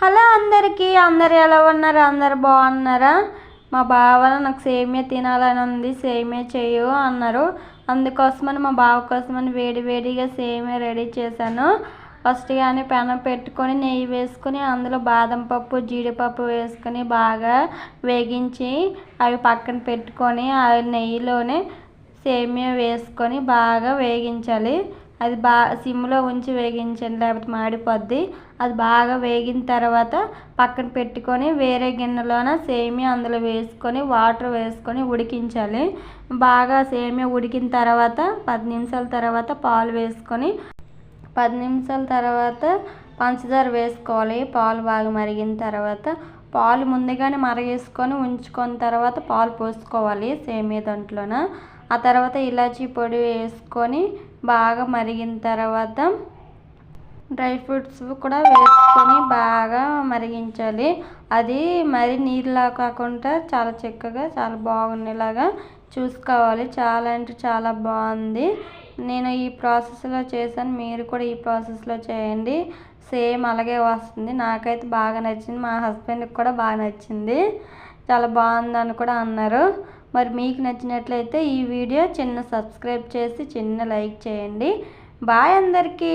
Hello అందరికీ అందరు ఎలా ఉన్నారు? అందరు బాగున్నారా? మా బావ నాకు సేమియా తినాలని ఉంది సేమియా చేయు అన్నారు. అందుకోసమని మా బావ కోసమని వేడి వేడిగా సేమియా రెడీ చేశాను. ఫస్ట్ కానీ పెనం పెట్టుకొని నెయ్యి వేసుకొని అందులో బాదం పప్పు జీడిపప్పు వేసుకొని బాగా వేగించి అవి పక్కన పెట్టుకొని ఆ నెయ్యిలోనే సేమియా వేసుకొని బాగా వేగించాలి. అది బాగా సిమ్లో ఉంచి వేగించండి లేకపోతే మాడిపోద్ది. అది బాగా వేగిన తర్వాత పక్కన పెట్టుకొని వేరే గిన్నెలోన సేమియా అందులో వేసుకొని వాటర్ వేసుకొని ఉడికించాలి. బాగా సేమియా ఉడికిన తర్వాత పది నిమిషాల తర్వాత పాలు వేసుకొని పది నిమిషాల తర్వాత పంచదార వేసుకోవాలి. పాలు బాగా మరిగిన తర్వాత పాలు ముందుగానే మరగేసుకొని ఉంచుకొని తర్వాత పాలు పోసుకోవాలి సేమియా దాంట్లోన. ఆ తర్వాత ఇలాచీ పొడి వేసుకొని బాగా మరిగిన తర్వాత డ్రై ఫ్రూట్స్ కూడా వేసుకొని బాగా మరిగించాలి. అది మరి నీరులా కాకుండా చాలా చిక్కగా చాలా బాగుండేలాగా చూసుకోవాలి. చాలా అంటే చాలా బాగుంది. నేను ఈ ప్రాసెస్లో చేశాను. మీరు కూడా ఈ ప్రాసెస్లో చేయండి. సేమ్ అలాగే వస్తుంది. నాకైతే బాగా నచ్చింది. మా హస్బెండ్కి కూడా బాగా నచ్చింది. చాలా బాగుందని కూడా అన్నారు. మరి మీకు నచ్చినట్లయితే ఈ వీడియో చిన్న సబ్స్క్రైబ్ చేసి చిన్న లైక్ చేయండి. బాయ్ అందరికీ.